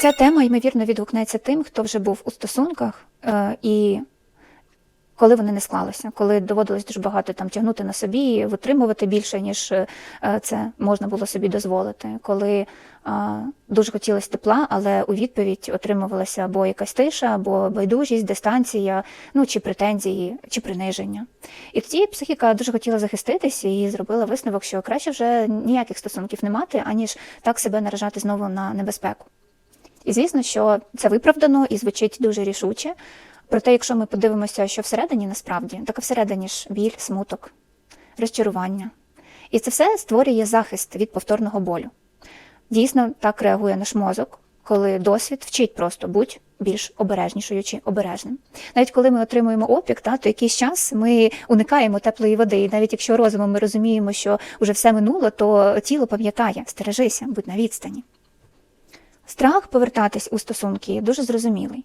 Ця тема, ймовірно, відгукнеться тим, хто вже був у стосунках, е, і коли вони не склалися, коли доводилось дуже багато там тягнути на собі, витримувати більше, ніж е, це можна було собі дозволити, коли е, дуже хотілося тепла, але у відповідь отримувалася або якась тиша, або байдужість, дистанція, ну чи претензії, чи приниження. І тоді психіка дуже хотіла захиститися і зробила висновок, що краще вже ніяких стосунків не мати, аніж так себе наражати знову на небезпеку. І звісно, що це виправдано і звучить дуже рішуче. Проте, якщо ми подивимося, що всередині насправді, так всередині ж біль, смуток, розчарування. І це все створює захист від повторного болю. Дійсно, так реагує наш мозок, коли досвід вчить просто будь більш обережнішою чи обережним. Навіть коли ми отримуємо опік, та, то якийсь час ми уникаємо теплої води. І навіть якщо розумом ми розуміємо, що вже все минуло, то тіло пам'ятає, стережися, будь на відстані. Страх повертатись у стосунки дуже зрозумілий.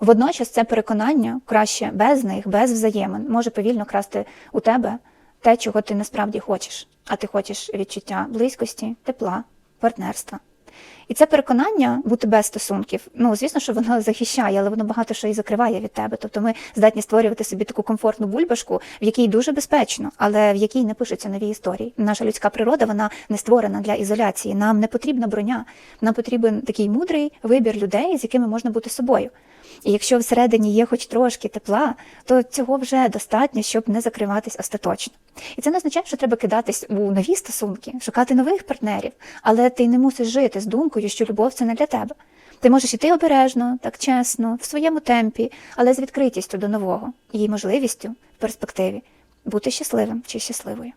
Водночас це переконання краще без них, без взаємин, може повільно красти у тебе те, чого ти насправді хочеш. А ти хочеш відчуття близькості, тепла, партнерства. І це переконання бути без стосунків, ну звісно, що воно захищає, але воно багато що і закриває від тебе. Тобто ми здатні створювати собі таку комфортну бульбашку, в якій дуже безпечно, але в якій не пишуться нові історії. Наша людська природа вона не створена для ізоляції. Нам не потрібна броня. Нам потрібен такий мудрий вибір людей, з якими можна бути собою. І якщо всередині є хоч трошки тепла, то цього вже достатньо, щоб не закриватись остаточно. І це не означає, що треба кидатись у нові стосунки, шукати нових партнерів, але ти не мусиш жити з думкою, що любов це не для тебе. Ти можеш іти обережно, так чесно, в своєму темпі, але з відкритістю до нового і можливістю в перспективі бути щасливим чи щасливою.